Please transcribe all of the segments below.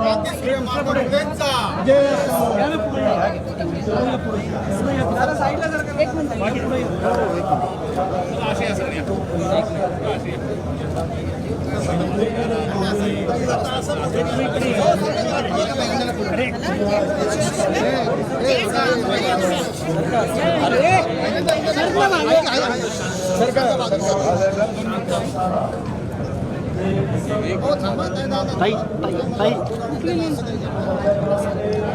क्रांतीसूर्य महात्मा फुलेंचा ताई ताई ताई. ップ。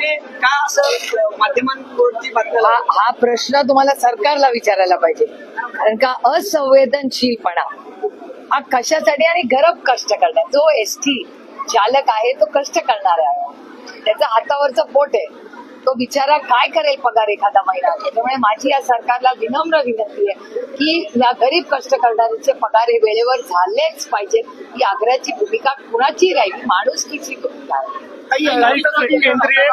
ते का असं माध्यमांवरती हा हा प्रश्न तुम्हाला सरकारला विचारायला पाहिजे. कारण का असंवेदनशीलपणा हा कशासाठी आणि गरब कष्ट करणार जो एस टी चालक आहे तो कष्ट करणार आहे. त्याचा हातावरचं पोट आहे. तो बिचारा काय करेल पगार एखादा महिना? त्याच्यामुळे माझी या सरकारला विनम्र विनंती आहे की या गरीब कष्ट करणाऱ्यांचे पगार हे वेळेवर झालेच पाहिजेत. ही आग्रहाची भूमिका कुणाची राहील? माणुसकीची भूमिका आहे. काही केंद्रीय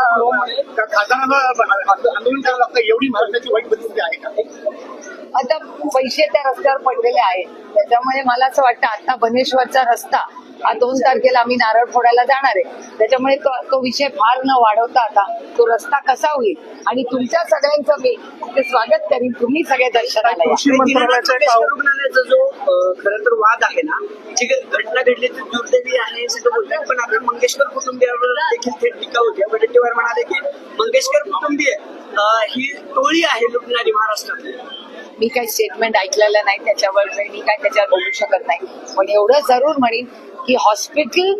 खासदारांना आंदोलन करावं लागतं एवढी महाराष्ट्राची वाईट परिस्थिती आहे का? आता पैसे त्या रस्त्यावर पडलेले आहेत. त्याच्यामुळे मला असं वाटतं आता बनेश्वरचा रस्ता दोन तारखेला आम्ही नारळ फोडायला जाणार आहे. त्याच्यामुळे तो तो विषय फार न वाढवता आता तो रस्ता कसा होईल? आणि तुमच्या सगळ्यांचं मी ते स्वागत करीन. तुम्ही सगळे दर्शनाला रुग्णालयाचा जो खरं तर वाद आहे ना जी घ- घटना घडली ती दुर्दैवी आहे बोलतात पण आता मंगेशकर कुटुंबियावर देखील थेट टीका होती. वडेट्टीवार म्हणाले की मंगेशकर कुटुंबीय ही टोळी आहे लुटणारी महाराष्ट्रातली. मी काही स्टेटमेंट ऐकलेलं नाही त्याच्यावर मी काय त्याच्यावर बोलू शकत नाही. पण एवढं जरूर म्हणेन की हॉस्पिटल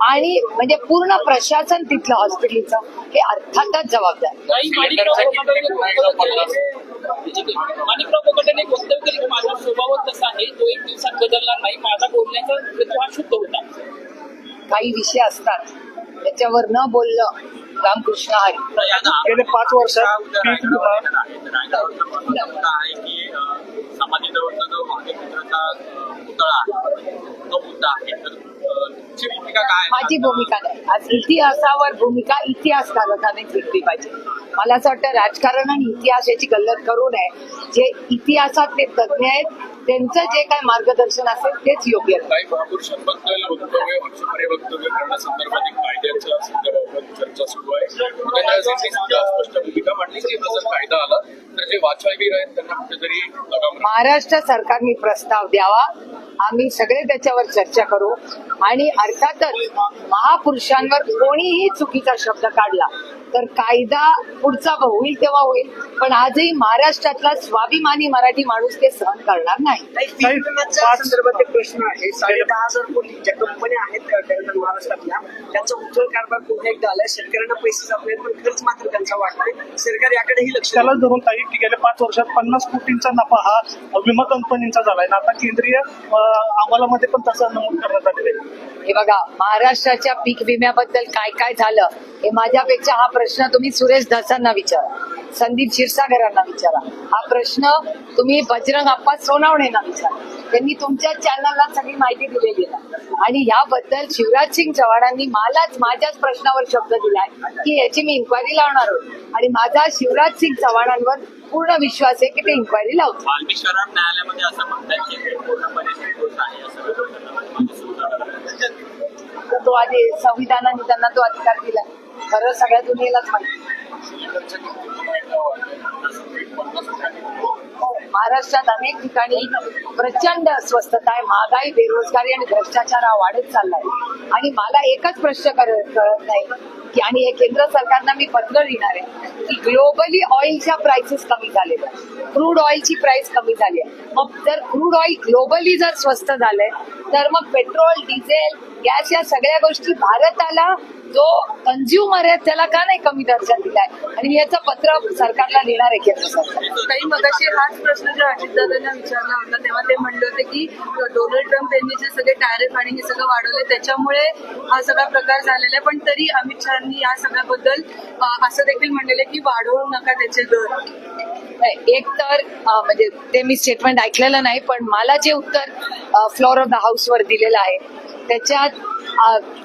आणि म्हणजे पूर्ण प्रशासन तिथलं हॉस्पिटलचं हे अर्थातच जबाबदार. माणिकराव वक्तव्य केलं. की माझा स्वभावच तसा आहे तो एक दिवसात बदलला नाही. माझा बोलण्याचा हेतू हा शुद्ध होता. काही विषय असतात. त्याच्यावर न बोलणं रामकृष्ण हरी. गेले पाच वर्षात पीक विमा काय माझी भूमिका नाही. आज इतिहासावर भूमिका इतिहासकाराने घेतली पाहिजे. मला असं वाटतं राजकारण आणि इतिहास याची गल्लत करू नये. जे इतिहासातले तज्ज्ञ आहेत त्यांचं जे काय मार्गदर्शन असेल तेच योग्य आहे. काही महापुरुषांबद्दल वक्तव्य वर्षभरे वक्तव्य करण्यासंदर्भात एक कायद्याच्या संदर्भात चर्चा सुरू आहे. त्यांनी सुद्धा स्पष्ट भूमिका मांडली की जर कायदा आला तर जे वाचवावीर आहेत त्यांना कुठेतरी लगाम महाराष्ट्र सरकारने प्रस्ताव द्यावा. आम्ही सगळे त्याच्यावर चर्चा करू. आणि अर्थातच महापुरुषांवर कोणीही चुकीचा शब्द काढला तर कायदा पुढचा होईल तेव्हा होईल. पण आजही महाराष्ट्रातला स्वाभिमानी मराठी माणूस ते सहन करणार नाही. काही संदर्भात एक प्रश्न आहे. साडे दहा हजार कोटी ज्या कंपन्या आहेत महाराष्ट्रातल्या त्यांचा उज्ज्वल कारभार पुन्हा एकदा आलाय. शेतकऱ्यांना पैसे जात पण खर्च मात्र त्यांचा वाटतोय सरकार याकडेही लक्ष त्याला. धरून ताई की गेल्या पाच वर्षात पन्नास कोटींचा नफा हा विमा कंपनींचा झालाय. ना आता केंद्रीय अं, अहवालामध्ये पण तसं नमूद करण्यात आलेलं आहे. हे बघा महाराष्ट्राच्या पीक विम्याबद्दल काय काय झालं हे माझ्यापेक्षा हा प्रश्न तुम्ही सुरेश धसांना विचारा. संदीप क्षीरसागरांना विचारा. हा प्रश्न तुम्ही बजरंग अप्पा सोनावणेंना विचारा. त्यांनी तुमच्या चॅनलला सगळी माहिती दिलेली आहे. आणि याबद्दल शिवराज सिंग चव्हाणांनी मलाच माझ्याच प्रश्नावर शब्द दिलाय की याची मी इन्क्वायरी लावणार आहोत. आणि माझा शिवराज सिंग चव्हाणांवर पूर्ण विश्वास आहे की ते इन्क्वायरी शरण न्यायालयामध्ये असं म्हणतात की तो आधी संविधानाने त्यांना तो अधिकार दिला खरं सगळ्या दुनियेलाच माहिती. महाराष्ट्रात अनेक ठिकाणी प्रचंड अस्वस्थता आहे. महागाई बेरोजगारी आणि भ्रष्टाचार हा वाढत चाललाय. आणि मला एकच प्रश्न कळत नाही की आणि हे केंद्र सरकारना मी पत्र लिहिणार आहे. की ग्लोबली ऑइलच्या प्राइसेस कमी झालेल्या क्रूड ऑइलची प्राइस कमी झाली आहे. मग जर क्रूड ऑइल ग्लोबली जर स्वस्त झालंय तर मग पेट्रोल डिझेल गॅस या सगळ्या गोष्टी भारताला जो कन्झ्युमर आहे त्याला का नाही कमी दर्जा दिलाय? आणि याचं पत्र सरकारला लिहिणार आहे केंद्र सरकार. काही मगाशी हाच प्रश्न जेव्हा अजितदादांना विचारला होता तेव्हा ते म्हणले होते की डोनाल्ड ट्रम्प यांनी जे सगळे टॅरिफ आणि हे सगळं वाढवले त्याच्यामुळे हा सगळा प्रकार झालेला आहे. पण तरी अमित शहानी या सगळ्याबद्दल असं देखील म्हणलेलं की वाढवू नका त्याचे दर. एक तर म्हणजे ते मी स्टेटमेंट ऐकलेलं नाही पण मला जे उत्तर फ्लोअर ऑफ द हाऊस वर दिलेलं आहे त्याच्यात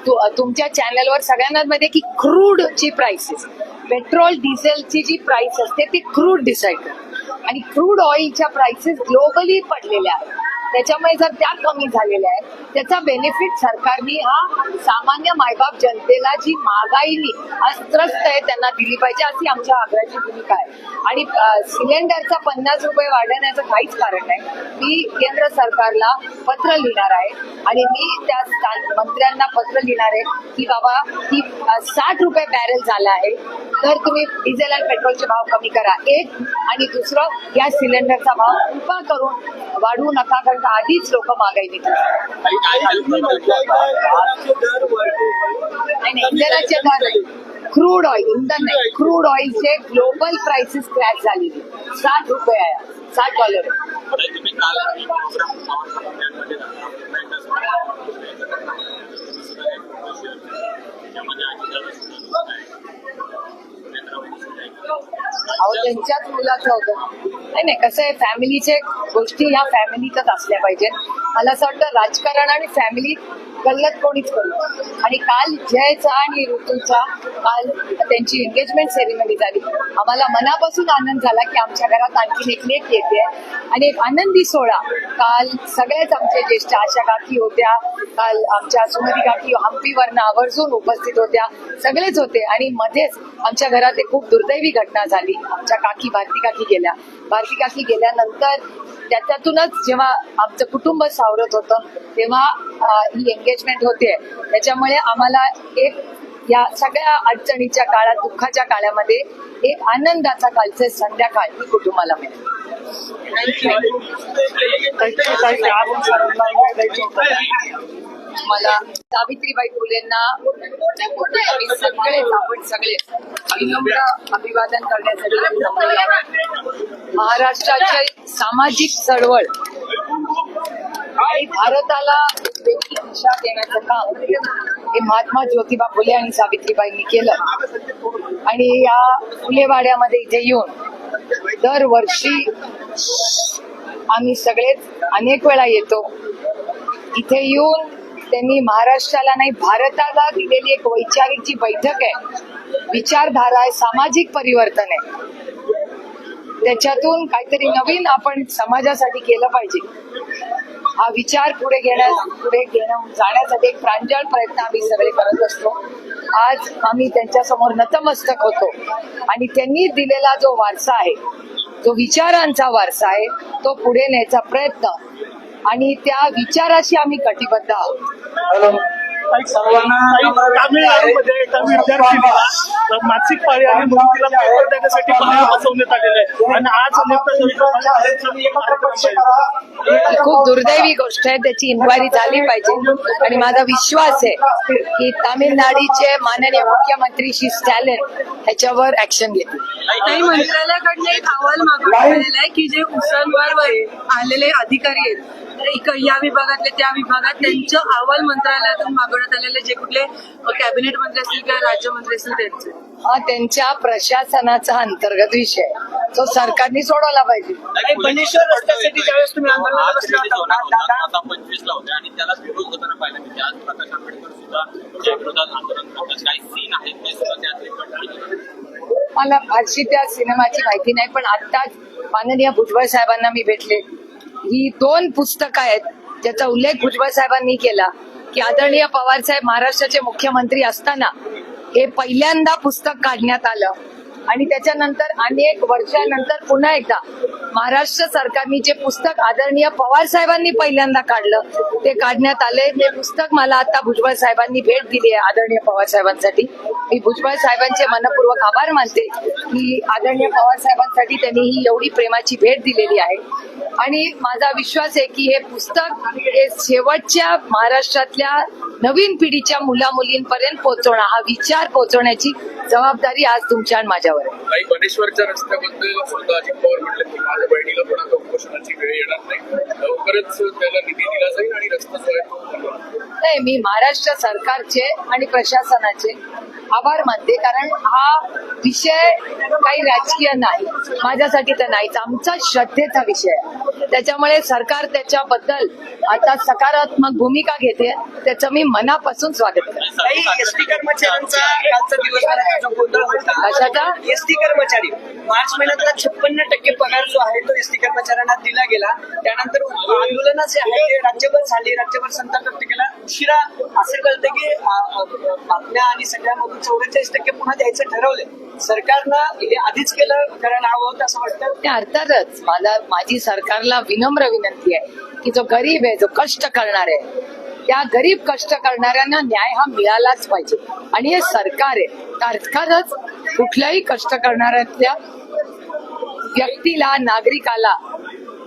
तु- तुमच्या चॅनलवर सगळ्यांना माहिती आहे की क्रूड ची प्राइसेस पेट्रोल डिझेलची जी प्राइस असते ती क्रूड डिसाईड करते. आणि क्रूड ऑइलच्या प्राइसेस ग्लोबली पडलेल्या आहेत. त्याच्यामुळे जर त्या कमी झालेल्या आहेत त्याचा बेनिफिट सरकारने हा सामान्य मायबाप जनतेला जी महागाईनी अस्त्रस्त त्रस्त आहे त्यांना दिली पाहिजे अशी आमच्या आग्रहाची भूमिका आहे. आणि सिलेंडरचा पन्नास रुपये वाढवण्याचं काहीच कारण नाही. मी केंद्र सरकारला पत्र लिहिणार आहे आणि मी त्या मंत्र्यांना पत्र लिहिणार आहे की बाबा की साठ रुपये बॅरेल झाला आहे. तर तुम्ही डिझेल आणि पेट्रोलचे भाव कमी करा एक आणि दुसरं गॅस सिलेंडरचा भाव कृपा करून वाढवू नका कारण का आधीच लोक. नाही नाही, इंधनाचे दर क्रूड ऑइल इंधन नाही. क्रूड ऑइलचे ग्लोबल प्राइसेस क्रॅश झालेली. साठ रुपये आहे. साठ डॉलर आहे. अहो त्यांच्याच मुलाचं होतं. नाही नाही कसं आहे फॅमिलीचे गोष्टी ह्या फॅमिलीतच असल्या पाहिजेत. मला असं वाटतं राजकारण आणि फॅमिली गल्लत कोणीच करू आणि काल जयचा आणि ऋतूचा काल त्यांची एंगेजमेंट सेरेमनी झाली. आम्हाला मनापासून आनंद झाला की आमच्या घरात आणखी एक लेख येते आणि एक आनंदी सोहळा. काल सगळ्याच आमचे ज्येष्ठ आशा काकी होत्या. काल आमच्या सुमती काकी हम्पीवरनं आवर्जून उपस्थित होत्या. सगळेच होते. आणि मध्येच आमच्या घरात एक खूप दुर्दैवी घटना झाली. आमच्या काकी भारती काकी गेल्या. भारती काकी गेल्यानंतर त्याच्यातूनच जेव्हा आमचं कुटुंब सावरत होतं तेव्हा ही एंगेजमेंट होते त्याच्यामुळे आम्हाला एक या सगळ्या अडचणीच्या काळात दुःखाच्या काळामध्ये एक आनंदाचा कालचे संध्याकाळ ही कुटुंबाला मिळेल. ताई, मला सावित्रीबाई फुलेंना सगळेच आपण सगळे विनम्र अभिवादन करण्यासाठी महाराष्ट्राची सामाजिक चळवळ आणि भारताला वेगळी दिशा देण्याचं काम हे महात्मा ज्योतिबा फुले आणि सावित्रीबाईंनी केलं. आणि या फुलेवाड्यामध्ये इथे येऊन दरवर्षी आम्ही सगळेच अनेक वेळा येतो. इथे येऊन त्यांनी महाराष्ट्राला नाही भारताला दिलेली एक वैचारिक जी बैठक आहे विचारधारा आहे सामाजिक परिवर्तन आहे. त्याच्यातून काहीतरी नवीन आपण समाजासाठी केलं पाहिजे. हा विचार पुढे घेण्यास पुढे घेणं जाण्यासाठी एक प्रांजळ प्रयत्न आम्ही सगळे करत असतो. आज आम्ही त्यांच्यासमोर नतमस्तक होतो आणि त्यांनी दिलेला जो वारसा आहे जो विचारांचा वारसा आहे तो पुढे न्यायचा प्रयत्न आणि त्या विचाराशी आम्ही कटिबद्ध आहोत. तामिळनाडूमध्ये एका मासिक पाळी म्हणून तिला पेपर देण्यासाठी बाहेर बसवण्यात आलेलं आहे. आणि आज ही खूप दुर्दैवी गोष्ट आहे त्याची इन्क्वायरी झाली पाहिजे. आणि माझा विश्वास आहे की तामिळनाडूचे माननीय मुख्यमंत्री श्री स्टॅलिन ह्याच्यावर ऍक्शन घेतील. काही मंत्रालयाकडनं एक अहवाल मागवण्यात आलेला आहे की जे उसनवर आलेले अधिकारी आहेत या विभागातले त्या विभागात त्यांचं अहवाल मंत्रालयातून मागवण्यात आलेले जे कुठले कॅबिनेट मंत्री असतील किंवा राज्यमंत्री असतील त्यांचे. हा त्यांच्या प्रशासनाचा अंतर्गत विषय. तो सरकारने सोडवला पाहिजे. बनेश्वर रस्त्यासाठी ज्यावेळेस तुम्ही आंदोलनाला बसला होता, आणि त्याला विरोध होताना पाहिलं. की आज प्रकाश आंबेडकर सुद्धा त्या विरोधात आंदोलन करतात काही सीन आहेत ते सुद्धा त्यात मला फारशी त्या सिनेमाची माहिती नाही पण आत्ताच माननीय भुजबळ साहेबांना मी भेटले. ही दोन पुस्तकं आहेत ज्याचा उल्लेख भुजबळ साहेबांनी केला की आदरणीय पवार साहेब महाराष्ट्राचे मुख्यमंत्री असताना हे पहिल्यांदा पुस्तक काढण्यात आलं. आणि त्याच्यानंतर अनेक वर्षानंतर पुन्हा एकदा महाराष्ट्र सरकारने जे पुस्तक आदरणीय पवार साहेबांनी पहिल्यांदा काढलं ते काढण्यात आले. ते पुस्तक मला आता भुजबळ साहेबांनी भेट दिली आहे आदरणीय पवार साहेबांसाठी. मी भुजबळ साहेबांचे मनपूर्वक आभार मानते की आदरणीय पवार साहेबांसाठी त्यांनी ही एवढी प्रेमाची भेट दिलेली आहे. आणि माझा विश्वास आहे की हे पुस्तक हे शेवटच्या महाराष्ट्रातल्या नवीन पिढीच्या मुला मुलींपर्यंत पोहोचवणं हा विचार पोहोचवण्याची जबाबदारी आज तुमच्या आणि माझ्यावर आहे. बनेश्वरच्या रस्त्याबद्दल सुद्धा अजित पवार म्हटले की माझ्या बहिणीला पण उपोषणाची वेळ येणार नाही. लवकरच त्याला निधी दिला जाईल आणि रस्ता जो आहे. नाही मी महाराष्ट्र सरकारचे आणि प्रशासनाचे आभार मानते कारण हा विषय काही राजकीय नाही. माझ्यासाठी तर नाहीच आमचा श्रद्धेचा विषय आहे. त्याच्यामुळे सरकार त्याच्याबद्दल आता सकारात्मक भूमिका घेते. त्याचं मी मनापासून स्वागत कशाचा? एसटी कर्मचारी. मार्च महिन्यातला छप्पन्न टक्के पगार जो आहे तो एसटी कर्मचाऱ्यांना दिला गेला. त्यानंतर आंदोलन जे आहे ते राज्यभर झाले राज्यभर संताप व्यक्त केला. उशिरा असं कळतं की बातम्या आणि सगळ्यामधून चौवेचाळीस टक्के पुन्हा द्यायचं ठरवलंय. सरकारनं हे आधीच केलं करायला हवं त्या अर्थातच मला माझी सरकारला विनम्र विनंती आहे की जो गरीब आहे जो कष्ट करणार आहे त्या गरीब कष्ट करणाऱ्यांना न्याय हा मिळालाच पाहिजे. आणि हे सरकार आहे अर्थातच कुठल्याही कष्ट करणाऱ्यातल्या व्यक्तीला नागरिकाला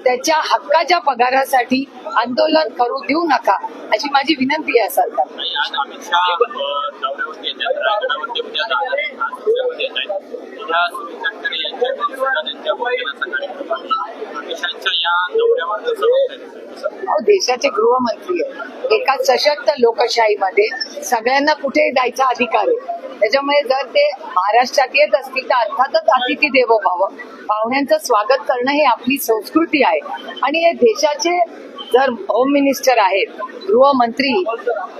त्याच्या हक्काच्या पगारासाठी आंदोलन करू देऊ नका अशी माझी विनंती आहे सरकार. देशाचे गृहमंत्री आहे एका सशक्त लोकशाहीमध्ये सगळ्यांना कुठे जायचा अधिकार आहे? त्याच्यामुळे जर ते महाराष्ट्रात येत असतील तर अर्थातच अतिथी देवो भाव. पाहुण्यांचं स्वागत करणं हे आपली संस्कृती आहे. आणि हे देशाचे जर होम मिनिस्टर आहेत गृहमंत्री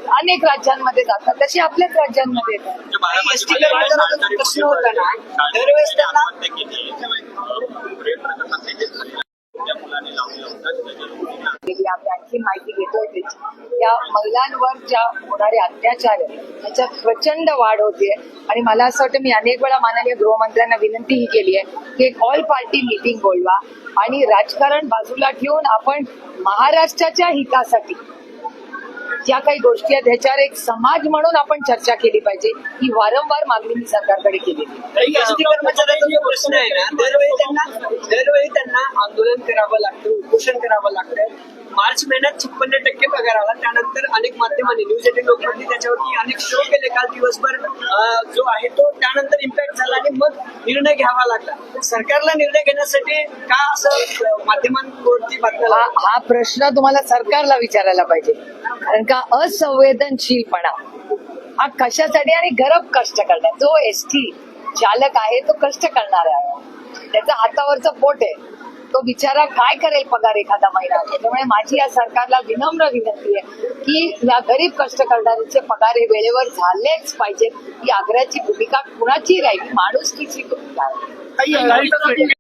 अनेक राज्यांमध्ये जातात. तशी आपल्याच राज्यांमध्ये येतात. एसटी कर्मचाऱ्यांचा जो प्रश्न होता ना. दरवेळेस त्यांना केली आम्ही आणखी माहिती घेतोय त्याची. या महिलांवर ज्या होणारे अत्याचार आहे त्याच्यात प्रचंड वाढ होतीये. आणि मला असं वाटतं मी अनेक वेळा माननीय गृहमंत्र्यांना विनंतीही केली आहे की एक ऑल पार्टी मीटिंग बोलवा. आणि राजकारण बाजूला ठेवून आपण महाराष्ट्राच्या हितासाठी ज्या काही गोष्टी आहेत ह्याच्यावर एक समाज म्हणून आपण चर्चा केली पाहिजे. ही वारंवार मागणी मी सरकारकडे केली. कर्मचाऱ्यांचा प्रश्न आहे ना दरवेळी त्यांना दरवेळी त्यांना आंदोलन करावं लागतं उपोषण करावं लागतं. मार्च महिन्यात छप्पन्न टक्के पगार आला त्यानंतर अनेक माध्यमांनी न्यूज एटीन लोकांनी त्याच्यावरती अनेक शो केले. काल दिवसभर जो आहे तो त्यानंतर इम्पॅक्ट झाला आणि मग निर्णय घ्यावा लागला. सरकारला निर्णय घेण्यासाठी का असं माध्यमांवरती बातम्या हा? हा प्रश्न तुम्हाला सरकारला विचारायला पाहिजे. कारण का असंवेदनशीलपणा हा कशासाठी आणि गरब कष्ट करणार जो एसटी चालक आहे तो कष्ट करणार आहे. त्याचा हातावरचं पोट आहे. तो बिचारा काय करेल पगार एखादा महिना? त्यामुळे माझी या सरकारला विनम्र विनंती आहे की या गरीब कष्ट करणाऱ्यांचे पगार हे वेळेवर झालेच पाहिजेत. ही आग्रहाची भूमिका कुणाची राहील माणूस भूमिका